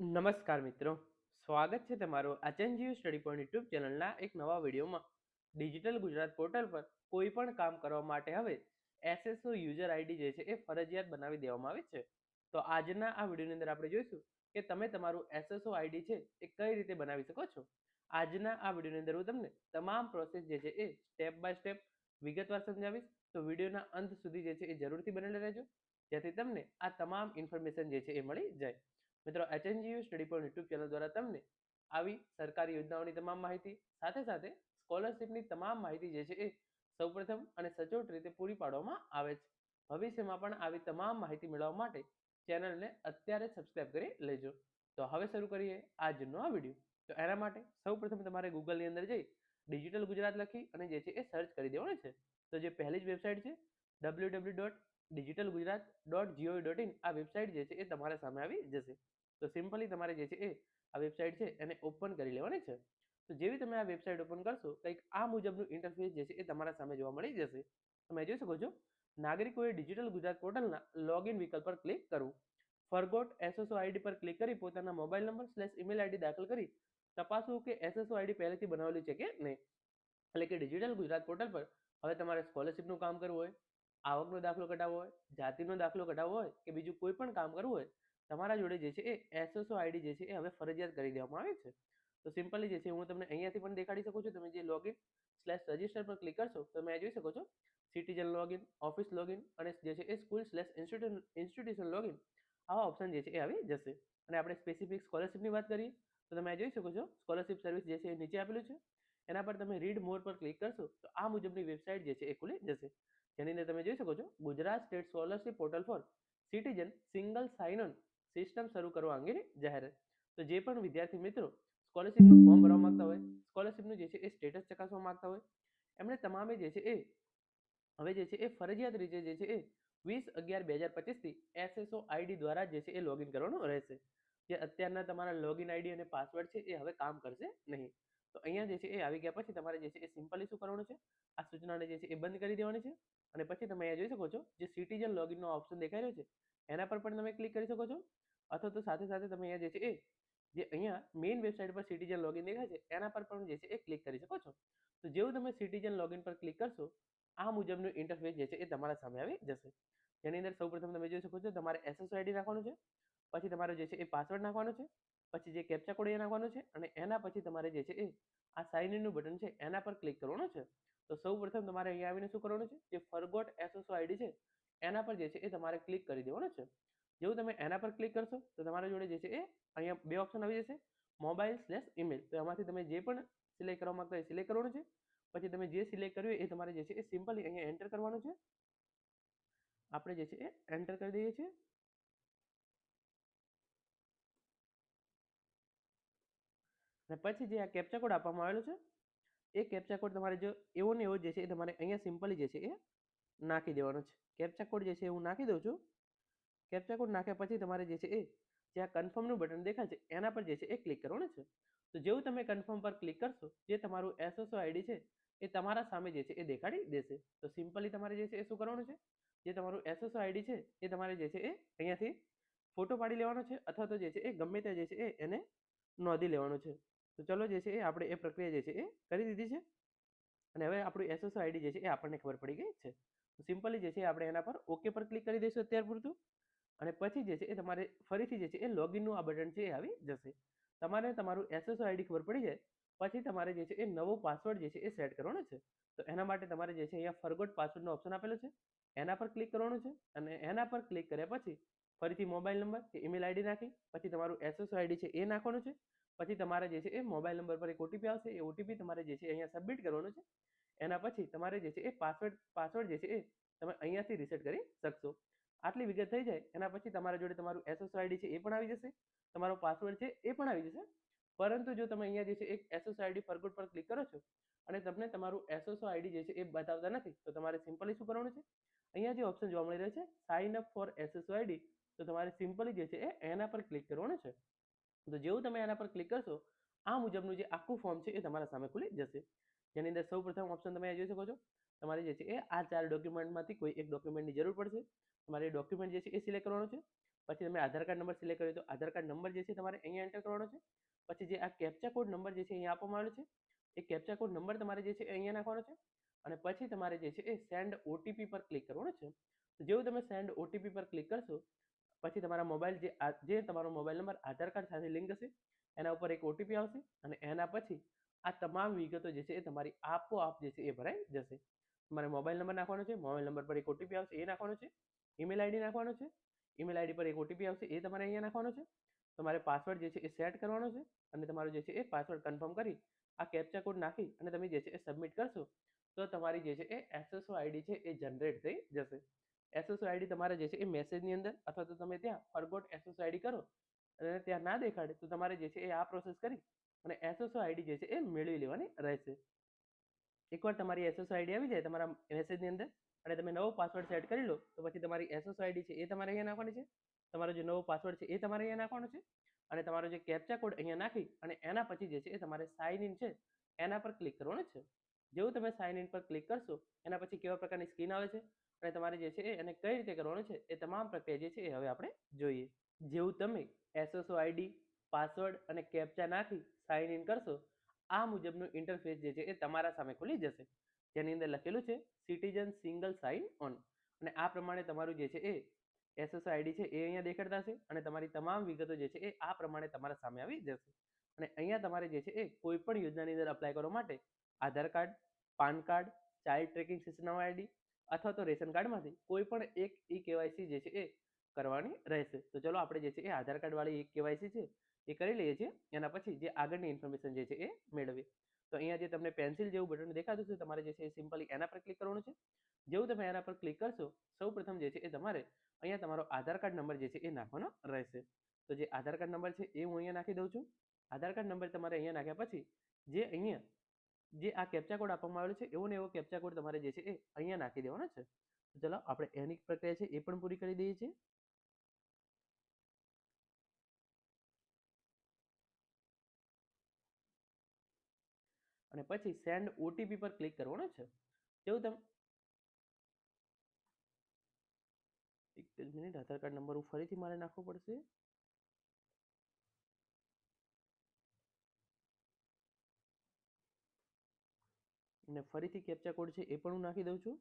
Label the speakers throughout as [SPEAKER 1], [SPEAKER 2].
[SPEAKER 1] નમસ્કાર મિત્રો. સ્વાગત છે તમારું આચંજીવ સ્ટડી પોઈન્ટ યુટ્યુબ ચેનલના એક નવા વિડીયોમાં. ડિજિટલ ગુજરાત પોર્ટલ પર કોઈ પણ કામ કરવા માટે હવે એસએસઓ યુઝર આઈડી જે છે એ ફરજિયાત બનાવી દેવામાં આવે છે. તો આજના આ વિડીયોની અંદર આપણે જોઈશું કે તમે તમારું એસએસઓ આઈડી છે એ કઈ રીતે બનાવી શકો છો. આજના આ વિડીયોની અંદર હું તમને તમામ પ્રોસેસ જે છે એ સ્ટેપ બાય સ્ટેપ વિગતવાર સમજાવીશ. તો વિડીયોના અંત સુધી જે છે એ જરૂરથી બનેલા રહેજો. જેથી તમને આ તમામ ઇન્ફોર્મેશન જે છે એ મળી જાય. મિત્રો HNGU study point YouTube channel દ્વારા તમને આવી સરકારી યોજનાઓની તમામ માહિતી, સાથે સાથે સ્કોલરશિપની તમામ માહિતી જે છે એ સૌપ્રથમ અને સચોટ રીતે પૂરી પાડવામાં આવે છે. ભવિષ્યમાં પણ આવી તમામ માહિતી મેળવવા માટે ચેનલને અત્યારે સબસ્ક્રાઇબ કરી લેજો. તો હવે શરૂ કરીએ આજનો આ વીડિયો. તો એના માટે સૌપ્રથમ તમારે ગૂગલની અંદર જઈ ડિજિટલ ગુજરાત લખી અને જે છે એ સર્ચ કરી દેવાનું છે. તો જે પહેલી જ વેબસાઇટ છે W W dot digital Gujarat dot GOV dot in આ વેબસાઇટ જે છે એ તમારા સામે આવી જશે. તો સિમ્પલી તમારે જે છે એ આ વેબસાઇટ છે એને ઓપન કરી લેવાની છે. તો જેવી તમે આ વેબસાઇટ ઓપન કરશો, કંઈક આ મુજબનું ઇન્ટરફેસ જે છે એ તમારા સામે જોવા મળી જશે. તમે જોઈ શકો છો, નાગરિકોએ ડિજિટલ ગુજરાત પોર્ટલના લોગિન વિકલ્પ પર ક્લિક કરવું. Forgot S S O I D પર ક્લિક કરી પોતાના mobile number slash email ID દાખલ કરી તપાસવું કે એસએસઓ આઈડી પહેલેથી બનાવેલી છે કે નહીં. એટલે કે ડિજિટલ ગુજરાત પોર્ટલ પર હવે તમારે સ્કોલરશિપનું કામ કરવું હોય, આવકનો દાખલો કઢાવવો હોય, જાતિનો દાખલો કઢાવવો હોય કે બીજું કોઈ પણ કામ કરવું હોય તમારા જોડે જે છે એ એસએસઓ આઈડી જે છે એ હવે ફરજિયાત કરી દેવામાં આવે છે. તો સિમ્પલી જે છે હું તમને અહીંયાથી પણ દેખાડી શકું છું. તમે જે લોગિન સ્લેશ રજિસ્ટર પર ક્લિક કરશો તમે જોઈ શકો છો. સિટીઝન લોગિન ઓફિસ લોગિન અને જે છે એ સ્કૂલ સ્લેશ ઇન્સ્ટિટ્યુશન લોગિન આવા ઓપ્શન જે છે એ આવી જશે. અને આપણે સ્પેસિફિક સ્કોલરશિપની વાત કરીએ તો તમે જોઈ શકો છો. સ્કોલરશિપ સર્વિસ જે છે એ નીચે આપેલું છે. એના પર તમે રીડ મોર પર ક્લિક કરશો તો આ મુજબની વેબસાઇટ જે છે એ ખુલી જશે. જેની અંદર તમે જોઈ શકો છો Gujarat state scholarship portal for citizen single sign on system શરૂ કરવા અંગેની જાહેરાત. તો જે પણ વિદ્યાર્થી મિત્રો સ્કોલરશિપનું ફોર્મ ભરવા માંગતા હોય, સ્કોલરશિપનું જે છે એ સ્ટેટસ ચકાસવા માંગતા હોય, એમણે તમામે જે છે એ, હવે જે છે એ ફરજિયાત રીતે જે છે એ વીસ અગિયાર બે હજાર પચીસથી એસએસઓ આઈડી દ્વારા જે છે એ લોગિન કરવાનું રહેશે. જે અત્યારના તમારા લોગિન આઈડી અને પાસવર્ડ છે એ હવે કામ કરશે નહીં. તો અહીંયા જે છે એ આવી ગયા પછી તમારે જે છે એ સિમ્પલી શું કરવાનું છે. આ સૂચનાને જે છે એ બંધ કરી દેવાની છે અને પછી તમે અહીંયા જોઈ શકો છો, જે સિટીઝન લોગિનનો ઓપ્શન દેખાઈ રહ્યો છે, એના પર પણ તમે ક્લિક કરી શકો છો. અથવા તો સાથે સાથે તમે અહીંયા જે છે એ, જે અહીંયા મેઇન વેબસાઇટ પર સિટીઝન લોગિન દેખાય છે, એના પર પણ જે છે એ ક્લિક કરી શકો છો. તો જેવું તમે સિટીઝન લોગિન પર ક્લિક કરશો, આ મુજબનું ઇન્ટરફેસ જે છે એ તમારા સામે આવી જશે. જેની અંદર સૌપ્રથમ તમે જોઈ શકો છો, તમારે એસએસ આઈડી નાખવાનું છે, પછી તમારો જે છે એ પાસવર્ડ નાખવાનો છે, પછી જે કેપ્ચા કોડ એ નાખવાનો છે, અને એના પછી તમારે જે છે એ આ સાઇન ઇનનું બટન છે એના પર ક્લિક કરવાનું છે. તો સૌ પ્રથમ તમારે અહીંયા આવીને શું કરવાનું છે, જે ફરગોટ એસએસઓ આઈડી છે, એના પર જે છે એ તમારે ક્લિક કરી દેવાનું છે. જેવું તમે એના પર ક્લિક કરશો, તો તમારા જોડે જે છે એ અહીંયા બે ઓપ્શન આવી જશે. મોબાઈલ સ્લેશ ઈમેલ તો એમાંથી તમે જે પણ સિલેક્ટ કરવા માંગતા હોય સિલેક્ટ કરવાનું છે, પછી તમે જે સિલેક્ટ કર્યું એ તમારે જે છે એ સિમ્પલી અહીંયા એન્ટર કરવાનું છે. આપણે જે છે એ એન્ટર કરી દઈએ છીએ. અને પછી જે આ કેપ્ચા કોડ આપવામાં આવેલો છે, એ કેપ્ચા કોડ તમારે જો એવો ને એવો જે છે એ તમારે અહીંયા સિમ્પલી જે છે એ નાખી દેવાનો છે. કેપ્ચા કોડ જે છે હું નાખી દઉં છું કેપ્ચા કોડ નાખ્યા પછી તમારે જે છે એ જે આ કન્ફર્મનું બટન દેખાય છે એના પર જે છે એ ક્લિક કરવાનું છે તો જેવું તમે કન્ફર્મ પર ક્લિક કરશો જે તમારું એસએસઓ આઈડી છે એ તમારા સામે જે છે એ દેખાડી દેશે તો સિમ્પલી તમારે જે છે એ શું કરવાનું છે જે તમારું એસએસઓ આઈડી છે એ તમારે જે છે એ અહીંયાથી ફોટો પાડી લેવાનો છે અથવા તો જે છે એ ગમે ત્યાં જે છે એ એને નોંધી લેવાનું છે તો ચલો જે છે એ આપણે એ પ્રક્રિયા જે છે એ કરી દીધી છે અને હવે આપણું એસએસઓ આઈડી જે છે એ આપણને ખબર પડી ગઈ છે સિમ્પલી જે છે આપણે એના પર ઓકે પર ક્લિક કરી દઈશું અત્યાર પૂરતું અને પછી જે છે એ તમારે ફરીથી જે છે એ લોગિનનું આ બટન છે એ આવી જશે તમારે તમારું એસએસઓ આઈડી ખબર પડી જાય પછી તમારે જે છે એ નવો પાસવર્ડ જે છે એ સેટ કરવાનો છે તો એના માટે તમારે જે છે અહીંયા ફરગોટ પાસવર્ડનો ઓપ્શન આપેલો છે એના પર ક્લિક કરવાનું છે અને એના પર ક્લિક કર્યા પછી ફરીથી મોબાઈલ નંબર કે ઈમેલ આઈડી નાખી પછી તમારું એસએસઓ આઈડી છે એ નાખવાનું છે પછી તમારે જે છે એ મોબાઈલ નંબર પર એક ઓટીપી આવશે એ ઓટીપી તમારે જે છે અહીંયા સબમિટ કરવાનું છે એના પછી તમારે જે છે એ પાસવર્ડ પાસવર્ડ જે છે એ તમે અહીંયાથી રિસેટ કરી શકશો આટલી વિગત થઈ જાય, એના પછી તમારા જોડે તમારું એસએસ આઈડી છે એ પણ આવી જશે, તમારો પાસવર્ડ છે એ પણ આવી જશે. પરંતુ જો તમે અહીંયા જે છે એક એસએસઓ આઈડી ફરગુટ પર ક્લિક કરો છો અને તમને તમારું એસએસઓ આઈડી જે છે એ બતાવતા નથી, તો તમારે સિમ્પલી શું કરવાનું છે? અહીંયા જે ઓપ્શન જોવા મળી રહ્યો છે sign up for SS ID તો તમારે સિમ્પલી જે છે એ એના પર ક્લિક કરવાનું છે. તો જેવું તમે એના પર ક્લિક કરશો, આ મુજબનું જે આખું ફોર્મ છે એ તમારા સામે ખુલી જશે. જેની અંદર સૌ પ્રથમ ઓપ્શન તમે જોઈ શકો છો, તમારે જે છે એ આ ચાર ડોક્યુમેન્ટમાંથી કોઈ એક ડોક્યુમેન્ટની જરૂર પડશે. તમારે ડોક્યુમેન્ટ જે છે એ સિલેક્ટ કરવાનો છે. પછી તમે આધાર કાર્ડ નંબર સિલેક્ટ કર્યો તો આધાર કાર્ડ નંબર જે છે તમારે અહીંયા એન્ટર કરવાનો છે. પછી જે આ કેપ્ચા કોડ નંબર જે છે અહીંયા આપવામાં આવ્યો છે. એ કેપ્ચા કોડ નંબર તમારે જે છે અહીંયા નાખવાનો છે. અને પછી તમારે જે છે એ સેન્ડ ઓટીપી પર ક્લિક કરવાનો છે. તો જેવું તમે સેન્ડ ઓટીપી પર ક્લિક કરશો, પછી તમારા મોબાઈલ જે જે તમારો મોબાઈલ નંબર આધાર કાર્ડ સાથે લિંક હશે, એના ઉપર એક ઓટીપી આવશે અને એના પછી આ તમામ વિગતો જે છે એ તમારી આપોઆપ જે છે એ ભરાઈ જશે. તમારે મોબાઈલ નંબર નાખવાનો છે મોબાઈલ નંબર પર એક ઓટીપી આવશે, એ નાખવાનો છે. ઈમેલ આઈડી નાખવાનો છે. ઈમેલ આઈડી પર એક ઓટીપી આવશે, એ તમારે અહીંયા નાખવાનો છે. તમારે પાસવર્ડ જે છે એ સેટ કરવાનો છે અને તમારો જે છે એ પાસવર્ડ કન્ફર્મ કરી આ કેપ્ચા કોડ નાખી અને તમે જે છે એ સબમિટ કરશો, તો તમારી જે છે એ એસએસઓ આઈડી છે એ જનરેટ થઈ જશે. એસએસઓ આઈડી તમારે જે છે એ મેસેજની અંદર અથવા તો તમે ત્યાં ફરગોટ એસએસઓ આઈડી કરો અને ત્યાં ના દેખાડે, તો તમારે જે છે એ આ પ્રોસેસ કરી અને એસએસઓ આઈડી જે છે એ મેળવી લેવાની રહેશે. એકવાર તમારી એસએસઓ આઈડી આવી જાય, તમારા મેસેજની અંદર અને તમે નવો પાસવર્ડ સેટ કરી લો, તો પછી તમારી એસએસઓ આઈડી છે એ તમારે અહીંયા નાખવાની છે. તમારો જે નવો પાસવર્ડ છે એ તમારે અહીંયા નાખવાનો છે. અને તમારો જે કેપ્ચા કોડ અહીંયા નાખી અને એના પછી જે છે એ તમારે સાઇન ઇન છે, એના પર ક્લિક કરવાનું છે જેવું તમે સાઇન ઇન પર ક્લિક કરશો, એના પછી કેવા પ્રકારની સ્ક્રીન આવે છે અને તમારે જે છે એને કઈ રીતે કરવાનું છે એ તમામ પ્રક્રિયા જે છે એ હવે આપણે જોઈએ. જેવું તમે એસએસઓ આઈડી પાસવર્ડ અને કેપ્ચા નાખી સાઇન ઇન કરશો, આ મુજબનું ઇન્ટરફેસ જે છે એ તમારા સામે ખુલી જશે. જેની અંદર લખેલું છે સિટીઝન સિંગલ સાઇન ઓન. અને આ પ્રમાણે તમારું જે છે એ એસએસઓ આઈડી છે એ અહીંયા દેખાડતા હશે અને તમારી તમામ વિગતો જે છે એ આ પ્રમાણે તમારા સામે આવી જશે. અને અહીંયા તમારે જે છે એ કોઈ પણ યોજનાની અંદર અપ્લાય કરવા માટે Aadhaar card, PAN card child tracking system ID અથવા તો રેશન કાર્ડમાંથી કોઈ પણ એક ઈ કેવાયસી જે છે એ કરવાની રહેશે. તો ચલો આપણે જે છે એ આધાર કાર્ડવાળી એક કેવાયસી છે એ કરી લઈએ છીએ. એના પછી જે આગળની ઇન્ફોર્મેશન જે છે એ મેળવીએ. તો અહીંયા જે તમને પેન્સિલ જેવું બટન દેખાતું છે, તમારે જે છે સિમ્પલી એના પર ક્લિક કરવાનું છે. જેવું તમે એના પર ક્લિક કરશો સૌ જે છે એ તમારે અહીંયા તમારો આધાર કાર્ડ નંબર જે છે એ નાખવાનો રહેશે. તો જે આધાર કાર્ડ નંબર છે એ હું અહીંયા નાખી દઉં છું. આધાર કાર્ડ નંબર તમારે અહીંયા નાખ્યા પછી જે અહીંયા જે આ કેપ્ચા કોડ આપવામાં આવેલો છે, એવો ને એવો કેપ્ચા કોડ તમારે જે છે એ અહીંયા નાખી દેવાનો છે. તો ચલો આપણે એની પ્રક્રિયા છે એ પણ પૂરી કરી દઈએ છીએ. અને પછી સેન્ડ ઓટીપી પર ક્લિક કરવાનો છે? જેવું તમે? એક જ મિનિટ આધાર કાર્ડ નંબર હું ફરીથી મારે નાખવો પડશે? અને ફરીથી કેપ્ચા કોડ છે એ પણ હું નાખી દઉં છું?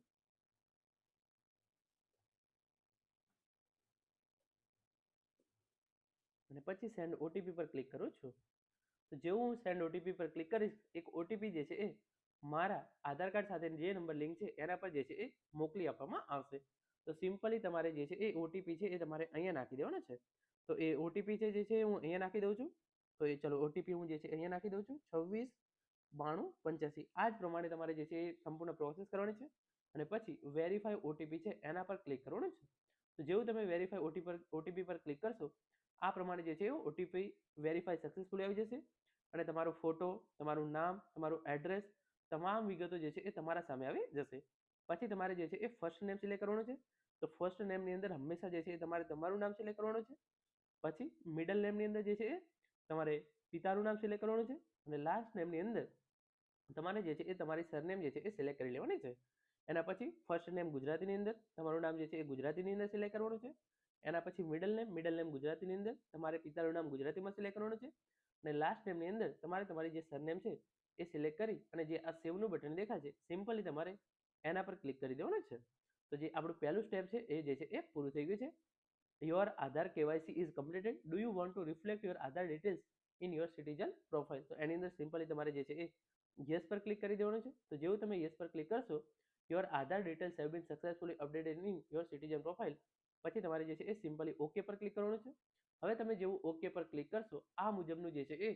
[SPEAKER 1] અને પછી સેન્ડ ઓટીપી પર ક્લિક કરું છું? તો જેવું હું સેન્ડ ઓટીપી પર ક્લિક કરીશ, એક ઓટીપી જે છે એ મારા આધાર કાર્ડ સાથે જે નંબર લિંક છે એના પર જે છે એ મોકલી આપવામાં આવશે. તો સિમ્પલી તમારે જે છે એ ઓટીપી છે એ તમારે અહીંયા નાખી દેવાનો છે. તો એ ઓટીપી છે જે છે હું અહીંયા નાખી દઉં છું. તો એ ચલો ઓટીપી હું જે છે અહીંયા નાખી દઉં છું. છવ્વીસ, બાણું, પંચ્યાસી આ જ પ્રમાણે તમારે જે છે એ સંપૂર્ણ પ્રોસેસ કરવાની છે. અને પછી વેરીફાઈ ઓટીપી છે એના પર ક્લિક કરવાનું છે. તો જેવું તમે વેરીફાઈ ઓટીપી પર ઓટીપી પર ક્લિક કરશો, આ પ્રમાણે જે છે એ ઓટીપી વેરીફાઈ સક્સેસફુલી આવી જશે. અને તમારો ફોટો, તમારું નામ, તમારું એડ્રેસ, તમામ વિગતો જે છે એ તમારા સામે આવી જશે. પછી તમારે જે છે એ ફર્સ્ટ નેમ સિલેક્ટ કરવાનું છે. તો ફર્સ્ટ નેમની અંદર હંમેશા જે છે એ તમારે તમારું નામ સિલેક્ટ કરવાનું છે. પછી મિડલ નેમની અંદર જે છે એ તમારે પિતાનું નામ સિલેક્ટ કરવાનું છે. અને લાસ્ટ નેમની અંદર તમારે જે છે એ તમારી સરનેમ જે છે એ સિલેક્ટ કરી લેવાની છે. એના પછી ફર્સ્ટ નેમ ગુજરાતીની અંદર તમારું નામ જે છે એ ગુજરાતીની અંદર સિલેક્ટ કરવાનું છે. એના પછી મિડલ નેમ મિડલ નેમ ગુજરાતીની અંદર તમારે પિતાનું નામ ગુજરાતીમાં સિલેક્ટ કરવાનું છે. અને લાસ્ટ નેમની અંદર તમારે તમારી જે સરનેમ છે, એ સિલેક્ટ કરી અને જે આ સેવનું બટન દેખાશે સિમ્પલી તમારે એના પર ક્લિક કરી દેવાનું છે. તો જે આપણું પહેલું સ્ટેપ છે, એ જે છે, એ પૂરું થઈ ગયું છે. Your Aadhaar KYC is completed do you want to reflect your Aadhaar details in your citizen profile તો એની અંદર સિમ્પલી તમારે જે છે, એ યસ પર ક્લિક કરી દેવાનું છે. તો જેવું તમે યસ પર ક્લિક કરશો your Aadhaar details have been successfully updated in your citizen profile પછી તમારે જે છે, એ સિમ્પલી ઓકે પર ક્લિક કરવાનું છે. હવે તમે જેવું ઓકે પર ક્લિક કરશો, આ મુજબનું જે છે એ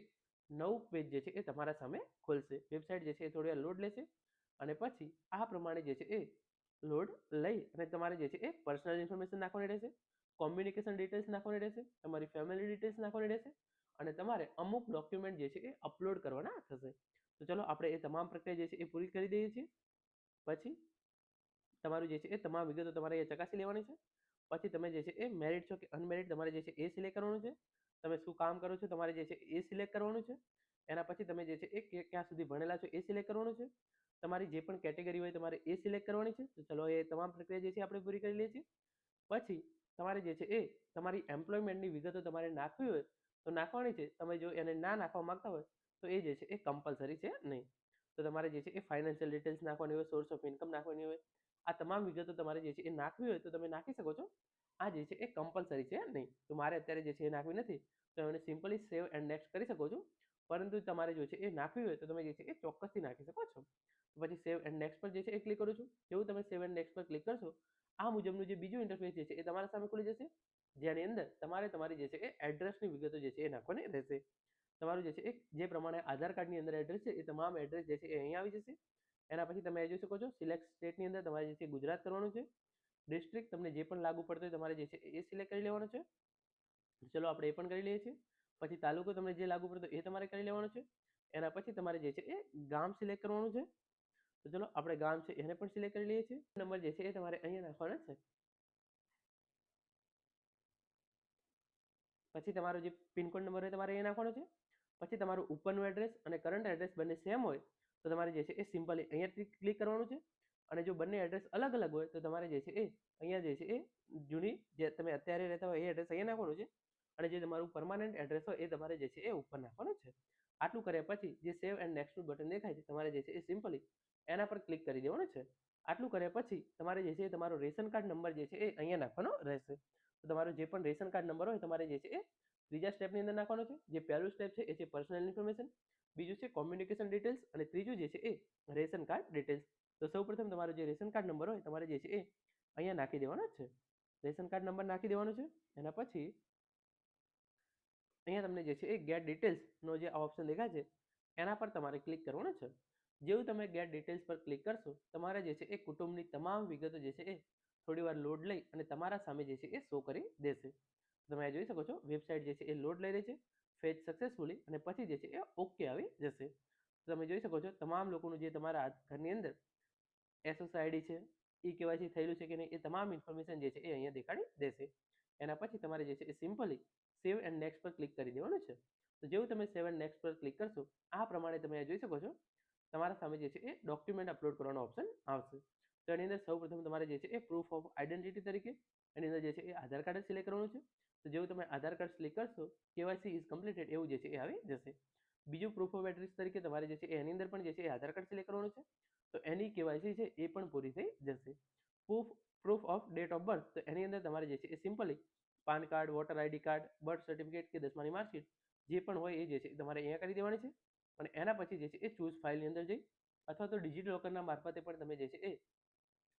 [SPEAKER 1] નવું પેજ જે છે એ તમારા સામે ખોલશે. વેબસાઇટ જે છે એ થોડી લોડ લેશે અને પછી આ પ્રમાણે જે છે એ લોડ લઈ અને તમારે જે છે એ પર્સનલ ઇન્ફોર્મેશન નાખવાની રહેશે કોમ્યુનિકેશન ડિટેલ્સ નાખવાની રહેશે, તમારી ફેમિલી ડિટેલ્સ નાખવાની રહેશે અને તમારે અમુક ડોક્યુમેન્ટ જે છે એ અપલોડ કરવાના થશે. તો ચલો આપણે એ તમામ પ્રક્રિયા જે છે એ પૂરી કરી દઈએ છીએ. પછી તમારું જે છે એ તમામ વિગતો તમારે એ ચકાસી લેવાની છે. પછી તમે જે છે એ મેરિટ છો કે અનમેરિટ તમારે જે છે એ સિલેક્ટ કરવાનું છે. તમે શું કામ કરો છો? તમારે જે છે એ સિલેક્ટ કરવાનું છે. એના પછી તમે જે છે એ ક્યાં સુધી ભણેલા છો એ સિલેક્ટ કરવાનું છે. તમારી જે પણ કેટેગરી હોય તમારે એ સિલેક્ટ કરવાની છે. તો ચલો એ તમામ પ્રક્રિયા જે છે આપણે પૂરી કરી લઈએ છીએ. પછી તમારે જે છે એ તમારી એમ્પ્લોયમેન્ટની વિગતો તમારે નાખવી હોય તો નાખવાની છે. તમે જો એને ના નાખવા માંગતા હોય તો એ જે છે એ કમ્પલસરી છે નહીં. તો તમારે જે છે એ ફાઇનાન્શિયલ ડિટેલ્સ નાખવાની હોય સોર્સ ઓફ ઇન્કમ નાખવાની હોય આ તમામ વિગતો તમારે જે છે એ નાખવી હોય તો તમે નાખી શકો છો આ જે છે એ કમ્પલસરી છે નહીં તો મારે અત્યારે જે છે એ નાખવી નથી તો એને સિમ્પલી સેવ એન્ડ નેક્સ્ટ કરી શકો છો પરંતુ તમારે જો છે એ નાખવી હોય તો તમે જે છે એ ચોક્કસથી નાખી શકો છો પછી સેવ એન્ડ નેક્સ્ટ પર જે છે એ ક્લિક કરું છું જેવું તમે સેવ એન્ડ નેક્સ્ટ પર ક્લિક કરશો આ મુજબનું જે બીજું ઇન્ટરફેસ જે છે એ તમારા સામે ખુલી જશે જેની અંદર તમારે તમારી જે છે એ એડ્રેસની વિગતો જે છે એ નાખવાની રહેશે તમારું જે છે એ જે પ્રમાણે આધાર કાર્ડની અંદર એડ્રેસ છે એ તમામ એડ્રેસ જે છે એ અહીં આવી જશે એના પછી તમે જોઈ શકો છો સિલેક્ટ સ્ટેટની અંદર તમારે જે છે ગુજરાત કરવાનું છે. ડિસ્ટ્રિક્ટ તમને જે પણ લાગુ પડતો હોય તમારે જે છે એ સિલેક્ટ કરી લેવાનો છે. ચલો આપણે એ પણ કરી લઈએ છીએ. પછી તાલુકો તમને જે લાગુ પડતો એ તમારે કરી લેવાનો છે. એના પછી તમારે જે છે એ ગામ સિલેક્ટ કરવાનું છે. તો ચલો આપણે ગામ છે એને પણ સિલેક્ટ કરી લઈએ છીએ. નંબર જે છે એ તમારે અહીંયા નાખવાનો છે. પછી તમારો જે પિનકોડ નંબર હોય તમારે અહીંયા નાખવાનો છે. પછી તમારું ઉપરનું એડ્રેસ અને કરંટ એડ્રેસ બંને સેમ હોય. તો તમારે જે છે એ સિમ્પલી અહીંયા ક્લિક કરવાનું છે. અને જો બંને એડ્રેસ અલગ અલગ હોય તો તમારે જે છે એ અહીંયા જે છે એ જૂની જે તમે અત્યારે રહેતા હોય એ એડ્રેસ અહીંયા નાખવાનું છે. અને જે તમારું પરમાનન્ટ એડ્રેસ હોય એ તમારે જે છે એ ઉપર નાખવાનું છે. આટલું કર્યા પછી જે સેવ એન્ડ નેક્સ્ટનું બટન દેખાય છે તમારે જે છે એ સિમ્પલી એના પર ક્લિક કરી દેવાનું છે. આટલું કર્યા પછી તમારે જે છે એ તમારો રેશન કાર્ડ નંબર જે છે એ અહીંયા નાખવાનો રહેશે. તો તમારો જે પણ રેશન કાર્ડ નંબર હોય તમારે જે છે એ ત્રીજા સ્ટેપની અંદર નાખવાનો છે. જે પહેલું સ્ટેપ છે એ છે પર્સનલ ઇન્ફોર્મેશન બીજું છે કોમ્યુનિકેશન ડિટેલ્સ અને ત્રીજું જે છે એ રેશન કાર્ડ ડિટેલ્સ તો સૌપ્રથમ તમારો જે રેશન કાર્ડ નંબર હોય, તમારે જે છે એ અહીંયા નાખી દેવાનો છે. રેશન કાર્ડ નંબર નાખી દેવાનો છે, એના પછી અહીંયા તમને જે છે એ ગેટ ડિટેલ્સનો જે ઓપ્શન દેખાય છે, એના પર તમારે ક્લિક કરવાનું છે. જેવું તમે ગેટ ડિટેલ્સ પર ક્લિક કરશો, તમારે જે છે એ કુટુંબની તમામ વિગતો જે છે એ થોડી લોડ લઈ અને તમારા સામે જે છે એ શો કરી દેશે. તમે જોઈ શકો છો વેબસાઇટ જે છે એ લોડ લઈ રહી છે. ફેચ સક્સેસફુલી અને પછી જે છે એ ઓકે આવી જશે. તમે જોઈ શકો છો, તમામ લોકોનું જે તમારા ઘરની અંદર એસએસઆઈડી છે, ઈ કેવાયસી થયેલું છે કે નહીં, એ તમામ ઇન્ફોર્મેશન જે છે એ અહીંયા દેખાડી દેશે. એના પછી તમારે જે છે એ સિમ્પલી સેવ એન્ડ નેક્સ્ટ પર ક્લિક કરી દેવાનું છે. તો જેવું તમે સેવ એન્ડ નેક્સ્ટ પર ક્લિક કરશો, આ પ્રમાણે તમે જોઈ શકો છો, તમારા સામે જે છે એ ડોક્યુમેન્ટ અપલોડ કરવાનો ઓપ્શન આવશે. તો એની અંદર સૌપ્રથમ તમારે જે છે એ પ્રૂફ ઓફ આઈડેન્ટિટી તરીકે, એની અંદર જે છે એ આધાર કાર્ડ સિલેક્ટ કરવાનું છે. તો જેવું તમે આધાર કાર્ડ સિલેક્ટ કરશો કેવાયસી ઇઝ કમ્પ્લીટેડ એવું જે છે એ આવી જશે બીજું પ્રૂફ ઓફ એડ્રેસ તરીકે તમારે જે છે એની અંદર પણ જે છે એ આધાર કાર્ડ સિલેક્ટ કરવાનું છે તો એની કેવાયસી છે એ પણ પૂરી થઈ જશે proof proof of date of birth તો એની અંદર તમારે જે છે એ simply PAN card voter ID card birth certificate કે દસમાની માર્કશીટ જે પણ હોય એ જે છે તમારે અહીંયા કરી દેવાની છે અને એના પછી જે છે એ ચૂઝ ફાઇલની અંદર જઈ અથવા તો ડિજિટલ લોકરના મારફતે પણ તમે જે છે એ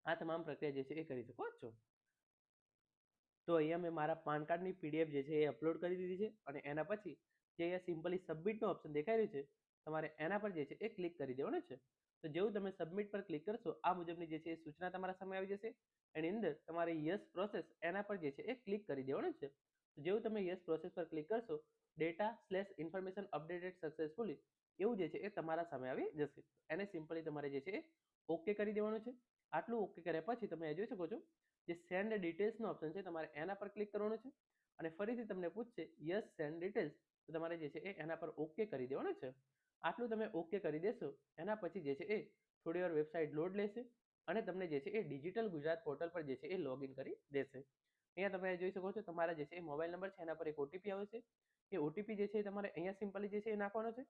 [SPEAKER 1] આ તમામ પ્રક્રિયા જે છે એ કરી શકો છો તો અહીંયા મેં મારા પાન કાર્ડની પીડીએફ જે છે એ અપલોડ કરી દીધી છે અને એના પછી જે અહીંયા સિમ્પલી સબમિટનો ઓપ્શન દેખાઈ રહ્યું છે, તમારે એના પર જે છે એ ક્લિક કરી દેવાનું છે. તો જેવું તમે સબમિટ પર ક્લિક કરશો, આ મુજબની જે છે એ સૂચના તમારા સામે આવી જશે. એની અંદર તમારે યસ પ્રોસેસ એના પર જે છે એ ક્લિક કરી દેવાનું છે. તો જેવું તમે યસ પ્રોસેસ પર ક્લિક કરશો, data slash information updated successfully એવું જે છે એ તમારા સામે આવી જશે. એને સિમ્પલી તમારે જે છે એ ઓકે કરી દેવાનું છે. આટલું ઓકે કર્યા પછી તમે જોઈ શકો છો જે સેન્ડ ડિટેલ્સનો ઓપ્શન છે, તમારે એના પર ક્લિક કરવાનું છે અને ફરીથી તમને પૂછશે યસ સેન્ડ ડિટેલ્સ તો તમારે જે છે એ એના પર ઓકે કરી દેવાનું છે. આટલું તમે ઓકે કરી દેશો, એના પછી જે છે એ થોડી વાર વેબસાઇટ લોડ લેશે અને તમને જે છે એ ડિજિટલ ગુજરાત પોર્ટલ પર જે છે એ લોગિન કરી દેશે. અહીંયા તમે જોઈ શકો છો, તમારા જે છે એ મોબાઈલ નંબર છે, એના પર એક ઓટીપી આવે છે. એ ઓટીપી જે છે તમારે અહીંયા સિમ્પલી જે છે એ નાખવાનો છે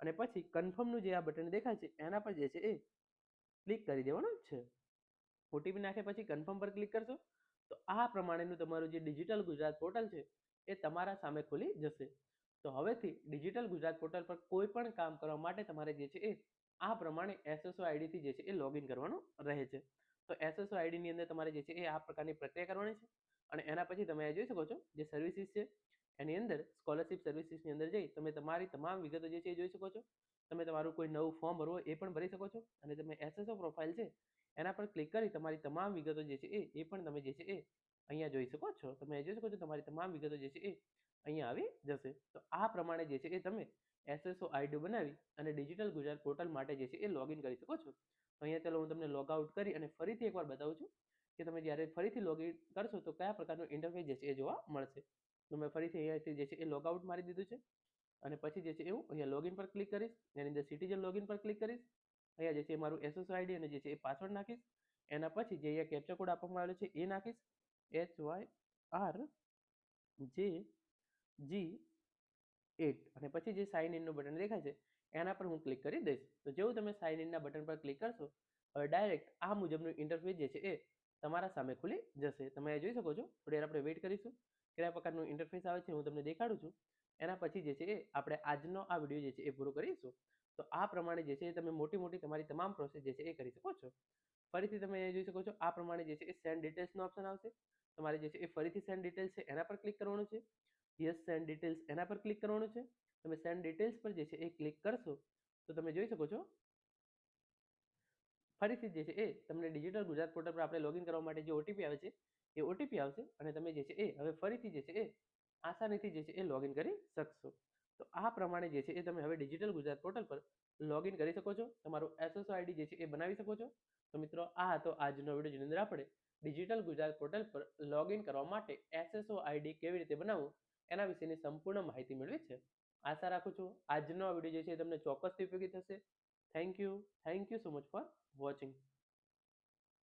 [SPEAKER 1] અને પછી કન્ફર્મનું જે આ બટન દેખાય છે, એના પર જે છે એ ક્લિક કરી દેવાનું છે. ઓટીપી નાખ્યા પછી કન્ફર્મ પર ક્લિક કરશો, તો આ પ્રમાણેનું તમારું જે ડિજિટલ ગુજરાત પોર્ટલ છે, એ તમારા સામે ખુલી જશે. તો હવેથી ડિજિટલ ગુજરાત પોર્ટલ પર કોઈ પણ કામ કરવા માટે તમારે જે છે એ, આ પ્રમાણે એસએસઓ આઈડીથી જે છે એ લોગિન કરવાનું રહે છે. તો એસએસઓ આઈડીની અંદર તમારે જે છે એ આ પ્રકારની પ્રક્રિયા કરવાની છે, અને એના પછી તમે જોઈ શકો છો, જે સર્વિસીસ છે, એની અંદર સ્કોલરશિપ સર્વિસીસની અંદર જઈ તમે તમારી તમામ વિગતો જે છે એ જોઈ શકો છો. તમે તમારું કોઈ નવું ફોર્મ ભરવો એ પણ ભરી શકો છો, અને તમે એસએસઓ પ્રોફાઇલ છે એના પર ક્લિક કરી તમારી તમામ વિગતો જે છે એ એ પણ તમે જે છે એ અહીંયા જોઈ શકો છો. તમે જોઈ શકો છો તમારી તમામ વિગતો જે છે એ અહીંયા આવી જશે. તો આ પ્રમાણે જે છે એ તમે એસએસઓ આઈડી બનાવી અને ડિજિટલ ગુજરાત પોર્ટલ માટે જે છે એ લોગિન કરી શકો છો. તો અહીંયા ચાલો હું તમને લોગ આઉટ કરી અને ફરીથી એકવાર બતાવું છું કે તમે જ્યારે ફરીથી લોગિન કરશો તો કયા પ્રકારનું ઇન્ટરફેસ જે છે એ જોવા મળશે. તો મેં ફરીથી અહીંયાથી જે છે એ લોગ આઉટ મારી દીધું છે અને પછી જે છે એવું અહીંયા લોગિન પર ક્લિક કરીશ. એની અંદર સિટીઝન લોગિન પર ક્લિક કરીશ. અહીંયા જે છે મારું એસએસઓ આઈડી અને જે છે એ પાસવર્ડ નાખીશ. એના પછી જે અહીંયા કેપ્ચર કોડ આપવામાં આવેલો છે એ નાખીશ. એચ વાય આર જે જી એટ અને પછી જે સાઇન ઇનનું બટન દેખાય છે એના પર હું ક્લિક કરી દઈશ. તો જેવું તમે સાઇન ઇનના બટન પર ક્લિક કરશો, હવે ડાયરેક્ટ આ મુજબનું ઇન્ટરફેસ જે છે એ તમારા સામે ખુલી જશે. તમે જોઈ શકો છો. થોડી આપણે વેઇટ કરીશું. કયા પ્રકારનું ઇન્ટરફેસ આવે છે હું તમને દેખાડું છું. એના પછી જે છે એ આપણે આજનો આ વીડિયો જે છે એ પૂરો કરીશું. તો આ પ્રમાણે જે છે એ તમે મોટી મોટી તમારી તમામ પ્રોસેસ જે છે એ કરી શકો છો. ફરીથી તમે જોઈ શકો છો, આ પ્રમાણે જે છે એ સેન્ડ ડિટેલ્સનો ઓપ્શન આવશે. તમારે જે છે એ ફરીથી સેન્ડ ડિટેલ્સ છે એના પર ક્લિક કરવાનું છે. યસ સેન્ડ ડિટેલ્સ એના પર ક્લિક કરવાનું છે. તમે સેન્ડ ડિટેલ્સ પર જે છે એ ક્લિક કરશો, તો તમે જોઈ શકો છો. ફરીથી જે છે એ તમને ડિજિટલ ગુજરાત પોર્ટલ પર આપણે લોગિન કરવા માટે જે ઓટીપી આવે છે, એ ઓટીપી આવશે અને તમે જે છે એ હવે ફરીથી જે છે એ આસાનીથી જે છે એ લોગિન કરી શકશો. તો આ પ્રમાણે જે છે એ તમે હવે ડિજિટલ ગુજરાત પોર્ટલ પર લોગિન કરી શકો છો. તમારું એસએસઓ આઈડી જે છે એ બનાવી શકો છો. તો મિત્રો, આ હતો આજનો વીડિયો જેની અંદર આપણે ડિજિટલ ગુજરાત પોર્ટલ પર લોગિન કરવા માટે એસએસઓ આઈડી કેવી રીતે બનાવવું એના વિશેની સંપૂર્ણ માહિતી મેળવી છે. આશા રાખું છું આજનો આ વીડિયો જે છે એ તમને ચોક્કસથી ઉપયોગી થશે. Thank you thank you so much for watching